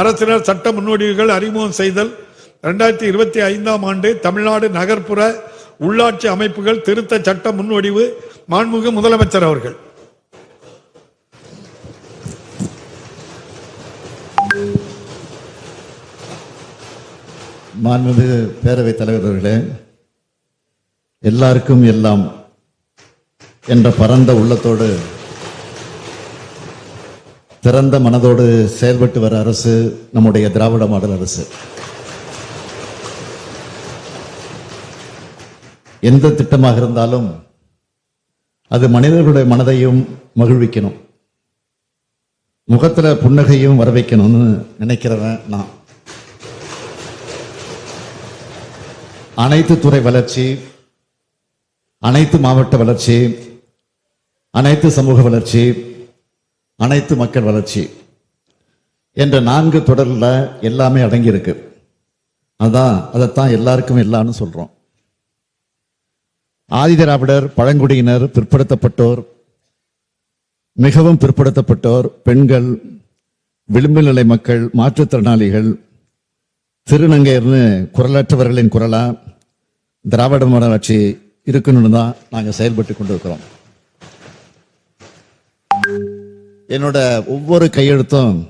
அரசினர் சட்ட முன்னோடிகள் அறிமுகம் செய்தல். இரண்டாயிரத்தி இருபத்தி ஐந்தாம் ஆண்டு தமிழ்நாடு நகர்ப்புற உள்ளாட்சி அமைப்புகள் திருத்த சட்ட முன்வடிவு மாண்புமிகு முதலமைச்சர் அவர்கள். மாண்புமிகு பேரவைத் தலைவர் அவர்களே எல்லாருக்கும் எல்லாம் என்ற பரந்த உள்ளத்தோடு திறந்த மனதோடு செயல்பட்டு வர அரசு நம்முடைய திராவிட மாடல் அரசு. எந்த திட்டமாக இருந்தாலும் அது மனிதர்களுடைய மனதையும் மகிழ்விக்கணும். முகத்தில் புன்னகையும் வர வைக்கணும்னு நினைக்கிறவன் நான். அனைத்து துறை வளர்ச்சி அனைத்து மாவட்ட வளர்ச்சி அனைத்து சமூக வளர்ச்சி அனைத்து மக்கள் வளர்ச்சி என்ற நான்கு தொடரில் எல்லாமே அடங்கியிருக்கு. அதான் அதைத்தான் எல்லாருக்கும் இல்லைன்னு சொல்கிறோம் ஆதி திராவிடர் பழங்குடியினர் பிற்படுத்தப்பட்டோர் மிகவும் பிற்படுத்தப்பட்டோர் பெண்கள் விளிம்பு நிலை மக்கள் மாற்றுத்திறனாளிகள் திருநங்கையர்னு குரலற்றவர்களின் குரலா திராவிட மாடல் இருக்கணும்னு தான் நாங்கள் செயல்பட்டு கொண்டிருக்கிறோம். என்னோட ஒவ்வொரு கையெழுத்தும்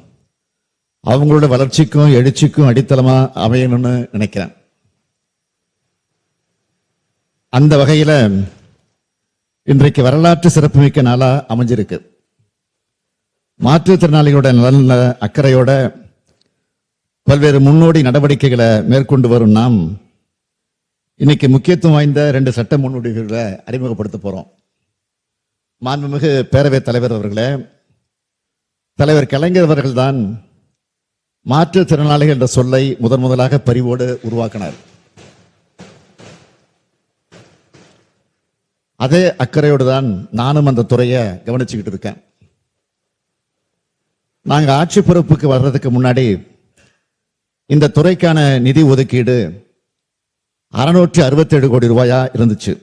அவங்களோட வளர்ச்சிக்கும் எழுச்சிக்கும் அடித்தளமா அமையணும்னு நினைக்கிறேன். அந்த வகையில இன்றைக்கு வரலாற்று சிறப்புமிக்க நாளா அமைஞ்சிருக்கு. மாற்றுத்திறனாளிகளோட நலன அக்கறையோட பல்வேறு முன்னோடி நடவடிக்கைகளை மேற்கொண்டு வரும் நாம் இன்னைக்கு முக்கியத்துவம் வாய்ந்த ரெண்டு சட்ட முன்னோடிகளை அறிமுகப்படுத்த போறோம். மாண்புமிகு பேரவைத் தலைவர் அவர்களே தலைவர் கலைஞர் அவர்கள்தான் மாற்றுத்திறனாளிகள் என்ற சொல்லை முதன் முதலாக பரிவோடு உருவாக்கினார். அதே அக்கறையோடு தான் நானும் அந்த துறையை கவனிச்சுக்கிட்டு இருக்கேன். நாங்க ஆட்சி பொறுப்புக்கு வர்றதுக்கு முன்னாடி இந்த துறைக்கான நிதி ஒதுக்கீடு அறுநூற்றி அறுபத்தேழு கோடி ரூபாயா இருந்துச்சு.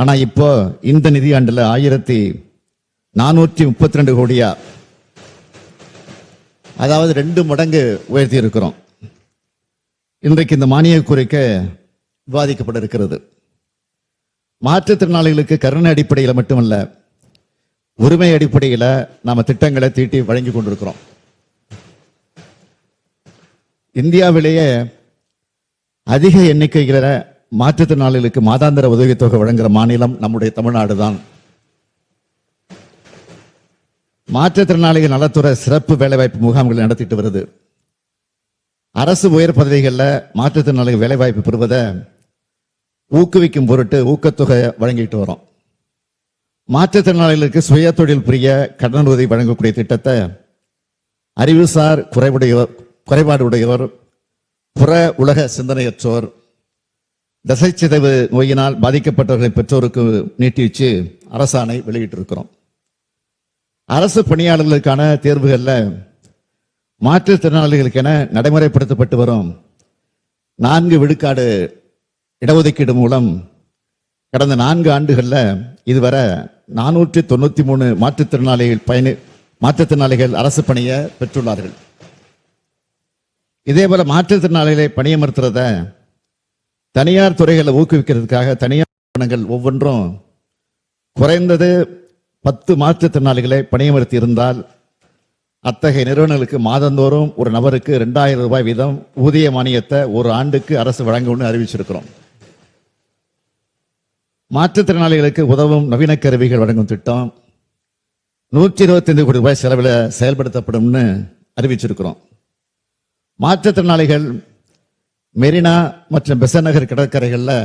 ஆனா இப்போ இந்த நிதியாண்டுல ஆயிரத்தி நானூற்றி முப்பத்தி ரெண்டு கோடியா அதாவது ரெண்டு மடங்கு உயர்த்தி இருக்கிறோம் இன்றைக்கு இந்த மானிய குறைக்க விவாதிக்கப்பட இருக்கிறது மாற்றுத்திறனாளிகளுக்கு கருணை அடிப்படையில் மட்டுமல்ல உரிமை அடிப்படையில் நாம் திட்டங்களை தீட்டி வழங்கி கொண்டிருக்கிறோம். இந்தியாவிலேயே அதிக எண்ணிக்கையில் மாற்றுத்திறனாளிகளுக்கு மாதாந்திர உதவித்தொகை வழங்குகிற மாநிலம் நம்முடைய தமிழ்நாடு தான் மாற்றுத்திறனாளிகள் நலத்துறை சிறப்பு வேலைவாய்ப்பு முகாம்களை நடத்திட்டு வருது. அரசு உயர் பதவிகளில் மாற்றுத்திறனாளிகள் வேலைவாய்ப்பு பெறுவதை ஊக்குவிக்கும் பொருட்டு ஊக்கத்தொகை வழங்கிட்டு வரோம். மாற்றுத்திறனாளிகளுக்கு சுய தொழில் புரிய கடன் உதவி வழங்கக்கூடிய திட்டத்தை அறிவுசார் குறைவுடையோர் குறைபாடு உடையோர் புற உலக சிந்தனையற்றோர் தசைச்சிதைவு நோயினால் பாதிக்கப்பட்டவர்களின் பெற்றோருக்கு நீட்டி வச்சு அரசாணை வெளியிட்டிருக்கிறோம். அரசு பணியாளர்களுக்கான தேர்வுகளில் மாற்றுத்திறனாளிகளுக்கென நடைமுறைப்படுத்தப்பட்டு வரும் நான்கு விழுக்காடு இடஒதுக்கீடு மூலம் கடந்த நான்கு ஆண்டுகளில் இதுவரை நானூற்றி தொண்ணூற்றி மூணு மாற்றுத்திறனாளிகள் பயணி மாற்றுத்திறனாளிகள் அரசு பணியை பெற்றுள்ளார்கள். இதேபோல மாற்றுத்திறனாளிகளை பணியமர்த்துறத தனியார் துறைகளை ஊக்குவிக்கிறதுக்காக தனியார் நிறுவனங்கள் ஒவ்வொன்றும் குறைந்தது பத்து மாற்றுத்திறனாளிகளை பணியமர்த்தி இருந்தால் அத்தகைய நிறுவனங்களுக்கு மாதந்தோறும் ஒரு நபருக்கு ரெண்டாயிரம் ரூபாய் வீதம் ஊதிய மானியத்தை ஒரு ஆண்டுக்கு அரசு வழங்கும்னு அறிவிச்சிருக்கிறோம். மாற்றுத்திறனாளிகளுக்கு உதவும் நவீன கருவிகள் வழங்கும் திட்டம் நூற்றி இருபத்தைந்து கோடி ரூபாய் செலவில் செயல்படுத்தப்படும்னு அறிவிச்சிருக்கிறோம். மாற்றுத்திறனாளிகள் மெரினா மற்றும் பெசநகர் கடற்கரைகளில்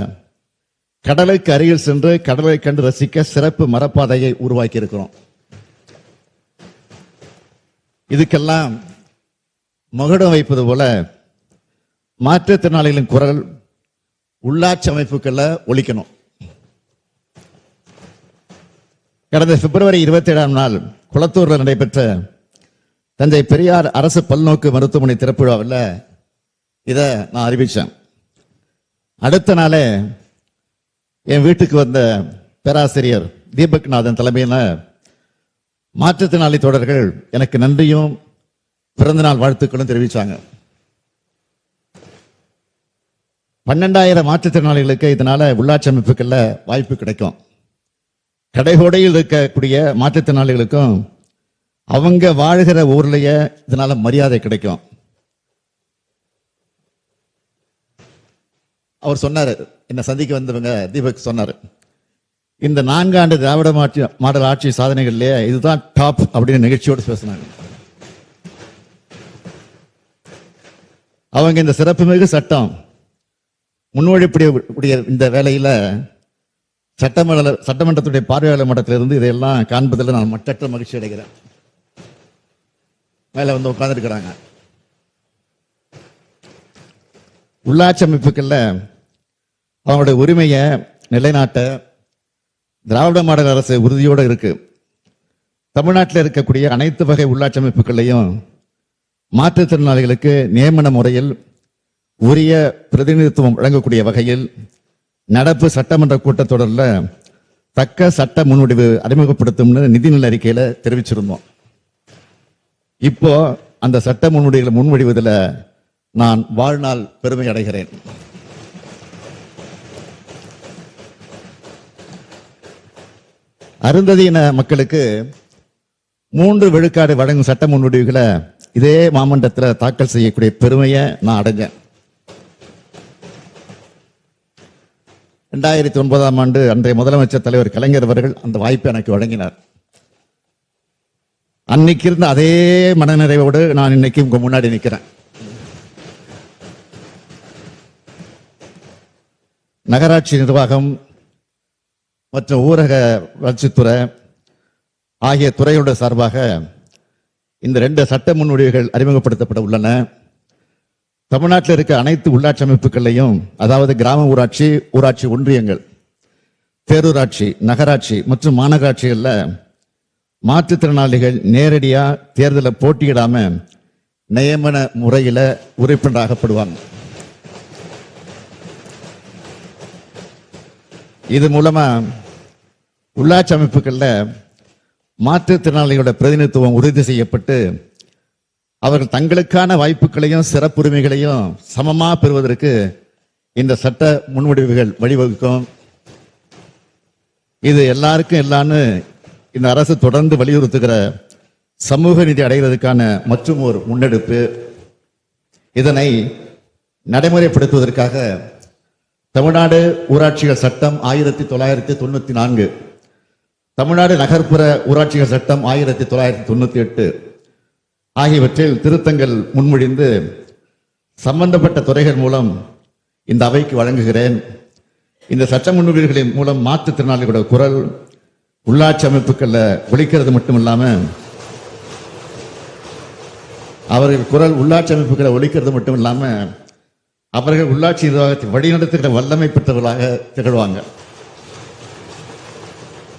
கடலுக்கு அருகில் சென்று கடலை கண்டு ரசிக்க சிறப்பு மரப்பாதையை உருவாக்கி இருக்கிறோம் இதுக்கெல்லாம் மகுடம் வைப்பது போல மாற்றுத்திறனாளிகளின் குரல் உள்ளாட்சி அமைப்புகள்ல ஒழிக்கணும் கடந்த பிப்ரவரி இருபத்தி ஏழாம் நாள் குளத்தூரில் நடைபெற்ற தஞ்சை பெரியார் அரசு பல்நோக்கு மருத்துவமனை திறப்பு விழாவில் இதை நான் அறிவித்தேன் அடுத்த நாளே என் வீட்டுக்கு வந்த பேராசிரியர் தீபக்நாதன் தலைமையில் மாற்றுத்திறனாளி தொடர்கள் எனக்கு நன்றியும் பிறந்தநாள் வாழ்த்துக்களும் தெரிவித்தாங்க பன்னெண்டாயிரம் மாற்றுத்திறனாளிகளுக்கு இதனால உள்ளாட்சி அமைப்புகளில் வாய்ப்பு கிடைக்கும். கடைகோடையில் இருக்கக்கூடிய மாற்றுத்திறனாளிகளுக்கும் அவங்க வாழ்கிற ஊர்லேயே இதனால மரியாதை கிடைக்கும். அவர் சொன்னார் என்னை சந்திக்க வந்தவங்க தீபக் சொன்னார். இந்த நான்காண்டு திராவிட மாற்றி மாடல் ஆட்சி சாதனைகள்லேயே இதுதான் டாப் அப்படின்னு நிகழ்ச்சியோடு பேசினாங்க. அவங்க இந்த சிறப்புமிகு சட்டம் முன்மொழிப்படிய இந்த வேலையில் சட்டமன்ற சட்டமன்றத்துடைய பார்வையாளர் மட்டத்திலிருந்து இதையெல்லாம் காண்பதில் நான் மற்ற மகிழ்ச்சி அடைகிறேன். மேலே வந்து உட்கார்ந்துருக்கிறாங்க. உள்ளாட்சி அமைப்புகளில் அவங்களுடைய உரிமையை நிலைநாட்ட திராவிட மாடல் அரசு உறுதியோடு இருக்கு. தமிழ்நாட்டில் இருக்கக்கூடிய அனைத்து வகை உள்ளாட்சி அமைப்புகளையும் மாற்றுத்திறனாளிகளுக்கு நியமன முறையில் உரிய பிரதிநிதித்துவம் வழங்கக்கூடிய வகையில் நடப்பு சட்டமன்ற கூட்டத்தொடரில் தக்க சட்ட முன்வடிவு அறிமுகப்படுத்தும்னு நிதிநிலை அறிக்கையில் தெரிவிச்சிருந்தோம். இப்போ அந்த சட்ட முன்வடிவுகளை முன்வடிவதில் நான் வாழ்நாள் பெருமை அடைகிறேன். அருந்ததியின மக்களுக்கு மூன்று விழுக்காடு வழங்கும் சட்ட முன்வடிவுகளை இதே மாமண்டத்தில் தாக்கல் செய்யக்கூடிய பெருமையை நான் அடைஞ்சேன். ரெண்டாயிரத்தி ஒன்பதாம் ஆண்டு அன்றைய முதலமைச்சர் தலைவர் கலைஞர் அவர்கள் அந்த வாய்ப்பை எனக்கு வழங்கினார். அன்னைக்கு இருந்த அதே மனநிறைவோடு நான் இன்னைக்கு உங்க முன்னாடி நிற்கிறேன் நகராட்சி நிர்வாகம் மற்றும் ஊரக வளர்ச்சித்துறை ஆகிய துறையோட சார்பாக இந்த ரெண்டு சட்ட முன்வடிவுகள் அறிமுகப்படுத்தப்பட உள்ளன. தமிழ்நாட்டில் இருக்க அனைத்து உள்ளாட்சி அமைப்புகளையும் அதாவது கிராம ஊராட்சி ஊராட்சி ஒன்றியங்கள் பேரூராட்சி நகராட்சி மற்றும் மாநகராட்சிகளில் மாற்றுத்திறனாளிகள் நேரடியாக தேர்தலை போட்டியிடாம நியமன முறையில் உறுப்பினராகப்படுவாங்க. இது மூலமாக உள்ளாட்சி அமைப்புகளில் மாற்றுத்திறனாளிகளோட பிரதிநிதித்துவம் உறுதி செய்யப்பட்டு அவர்கள் தங்களுக்கான வாய்ப்புகளையும் சிறப்புரிமைகளையும் சமமாக பெறுவதற்கு இந்த சட்ட முன்வடிவுகள் வழிவகுக்கும். இது எல்லாருக்கும் எல்லான்னு இந்த அரசு தொடர்ந்து வலியுறுத்துகிற சமூக நிதி அடைவதற்கான மற்றும் ஒரு முன்னெடுப்பு. இதனை நடைமுறைப்படுத்துவதற்காக தமிழ்நாடு ஊராட்சிகள் சட்டம் ஆயிரத்தி தொள்ளாயிரத்தி தொண்ணூற்றி நான்கு தமிழ்நாடு நகர்ப்புற ஊராட்சிகள் சட்டம் ஆயிரத்தி தொள்ளாயிரத்தி தொண்ணூற்றி எட்டு ஆகியவற்றில் திருத்தங்கள் முன்மொழிந்து சம்பந்தப்பட்ட துறைகள் மூலம் இந்த அவைக்கு வழங்குகிறேன். இந்த சட்ட முன்வடிவுகளின் மூலம் மாற்றுத்திறனாளிகளோட குரல் உள்ளாட்சி அமைப்புகளில் ஒழிக்கிறது மட்டும் இல்லாமல் அவர்கள் குரல் உள்ளாட்சி அமைப்புகளை ஒழிக்கிறது மட்டும் இல்லாமல் அவர்கள் உள்ளாட்சி நிர்வாகத்தை வழிநடத்துகிற வல்லமை பெற்றவர்களாக திகழ்வாங்க.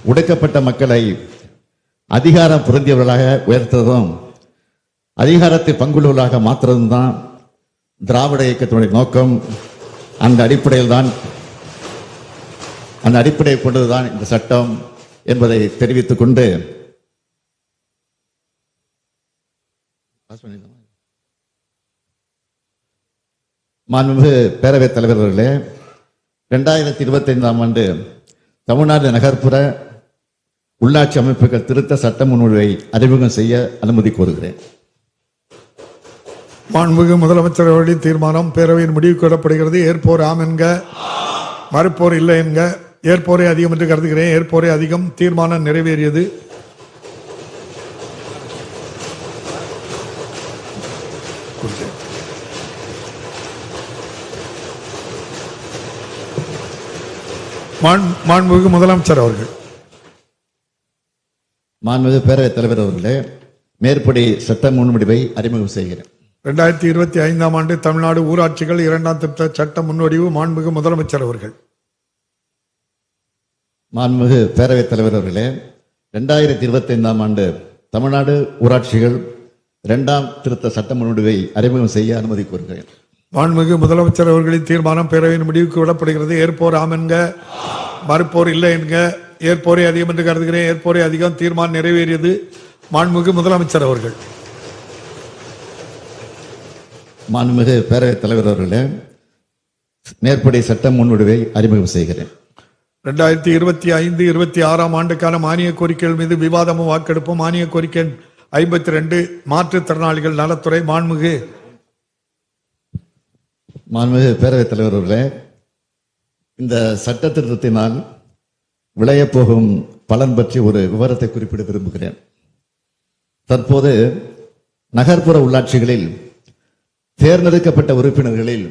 ஒடுக்கப்பட்ட மக்களை அதிகாரம் புரிந்தியவர்களாக உயர்த்ததும் அதிகாரத்தை பங்குள்ளவர்களாக மாற்றுறதும் தான் திராவிட இயக்கத்தினுடைய நோக்கம். அந்த அடிப்படையில் தான் அந்த அடிப்படையை கொண்டதுதான் இந்த சட்டம் என்பதை தெரிவித்துக் கொண்டு மாண்புமிகு பேரவைத் தலைவர்களே ரெண்டாயிரத்தி இருபத்தி ஐந்தாம் ஆண்டு தமிழ்நாடு நகர்ப்புற உள்ளாட்சி அமைப்புகள் திருத்த சட்ட முன்வடிவை அறிமுகம் செய்ய அனுமதி கோருகிறேன். மாண்புமிகு முதலமைச்சர் அவர்களின் தீர்மானம் பேரவையின் முடிவுக்கு விடப்படுகிறது ஏற்போர் ஆம் என்க மறுப்போர் இல்லை என்க ஏற்போரே அதிகம் என்று கருதுகிறேன். ஏற்போரே அதிகம் தீர்மானம் நிறைவேறியது. மாண்- மாண்புமிகு முதலமைச்சர் அவர்கள். மாண்புமிகு பேரவைத் தலைவர் அவர்களே மேற்படி சட்ட முன்வடிவை அறிமுகம் செய்கிறேன். ரெண்டாயிரத்தி இருபத்தி ஐந்தாம் ஆண்டு தமிழ்நாடு ஊராட்சிகள் இரண்டாம் திருத்த சட்ட முன்வடிவு மாண்புமிகு முதலமைச்சர் அவர்கள். மாண்புமிகு பேரவைத் தலைவர் அவர்களே ரெண்டாயிரத்தி இருபத்தி ஐந்தாம் ஆண்டு தமிழ்நாடு ஊராட்சிகள் இரண்டாம் திருத்த சட்ட முன்வடிவை அறிமுகம் செய்ய அனுமதி கோருகிறேன். மாண்புமிகு முதலமைச்சர் அவர்களின் தீர்மானம் பேரவையின் முடிவுக்கு விடப்படுகிறது. ஏற்போர் ஆம் என்க மறுப்போர் இல்லை என்க ஏற்போரே அதிகம் என்று கருதுகிறேன். ஏற்போரே அதிகம் தீர்மானம் நிறைவேறியது மாண்புமிகு முதலமைச்சர் அவர்கள். மாண்புமிகு பேரவைத் தலைவர் அவர்களே மேற்படி சட்ட முன்வடிவை அறிமுகம் செய்கிறேன். ரெண்டாயிரத்தி இருபத்தி ஐந்து இருபத்தி ஆறாம் ஆண்டுக்கான மானிய கோரிக்கைகள் மீது விவாதமும் வாக்கெடுப்பும் மானிய கோரிக்கை ஐம்பத்தி ரெண்டு மாற்றுத்திறனாளிகள் நலத்துறை மாண்புமிகு மாண்புமிகு பேரவைத் தலைவர் அவர்களே இந்த சட்ட திருத்தத்தினால் விளையப்போகும் பலன் பற்றி ஒரு விவரத்தை குறிப்பிட விரும்புகிறேன். தற்போது நகர்ப்புற உள்ளாட்சிகளில் தேர்ந்தெடுக்கப்பட்ட உறுப்பினர்களில்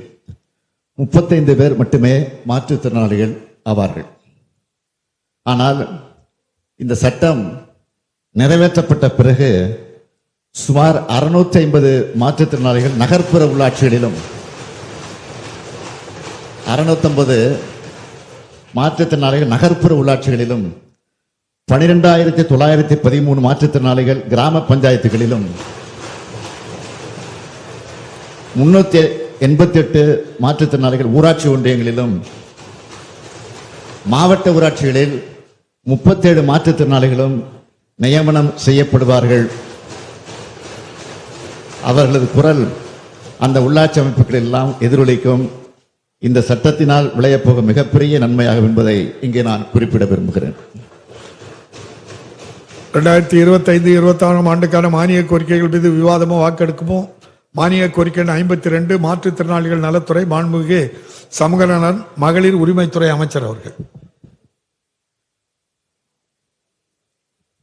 முப்பத்தைந்து பேர் மட்டுமே மாற்றுத்திறனாளிகள் ஆவார்கள். ஆனால் இந்த சட்டம் நிறைவேற்றப்பட்ட பிறகு சுமார் அறுநூத்தி ஐம்பது மாற்றுத்திறனாளிகள் நகர்ப்புற உள்ளாட்சிகளிலும் அறுநூத்தம்பது மாற்றுத்திறனாளிகள் நகர்ப்புற உள்ளாட்சிகளிலும் பனிரெண்டாயிரத்தி தொள்ளாயிரத்தி பதிமூணு மாற்றுத்திறனாளிகள் கிராம பஞ்சாயத்துகளிலும் முன்னூத்தி எண்பத்தி எட்டு மாற்றுத்திறனாளிகள் ஊராட்சி ஒன்றியங்களிலும் மாவட்ட ஊராட்சிகளில் முப்பத்தேழு மாற்றுத்திறனாளிகளும் நியமனம் செய்யப்படுவார்கள். அவர்களது குரல் அந்த உள்ளாட்சி அமைப்புகள் எல்லாம் எதிரொலிக்கும். இந்த சட்டத்தினால் விளையப்போகும் மிகப்பெரிய நன்மையாகும் என்பதை இங்கே நான் குறிப்பிட விரும்புகிறேன். ரெண்டாயிரத்தி இருபத்தி ஐந்து இருபத்தி ஆறாம் ஆண்டுக்கான மானிய கோரிக்கைகள் மீது விவாதமும் வாக்கெடுக்குமோ? மானிய கோரிக்கை ஐம்பத்தி ரெண்டு மாற்றுத்திறனாளிகள் நலத்துறை மாண்புமிகு சமூக நலன் மகளிர் உரிமைத்துறை அமைச்சர் அவர்கள்.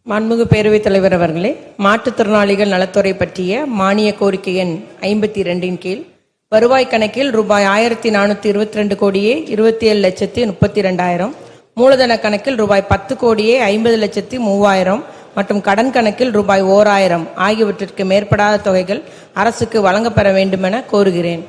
மாண்புமிகு பேரவைத் தலைவர் அவர்களே மாற்றுத்திறனாளிகள் நலத்துறை பற்றிய மானிய கோரிக்கை எண் ஐம்பத்தி இரண்டின் கீழ் வருவாய் கணக்கில் ரூபாய் ஆயிரத்தி நானூற்றி இருபத்தி ரெண்டு கோடியே இருபத்தி ஏழு லட்சத்தி முப்பத்தி ரெண்டாயிரம் மூலதன கணக்கில் ரூபாய் பத்து கோடியே ஐம்பது லட்சத்தி மூவாயிரம். மற்றும் கடன் கணக்கில் ரூபாய் ஓராயிரம். ஆகியவற்றிற்கு மேற்படாத தொகைகள் அரசுக்கு வழங்கப்பெற வேண்டுமென கோருகிறேன்.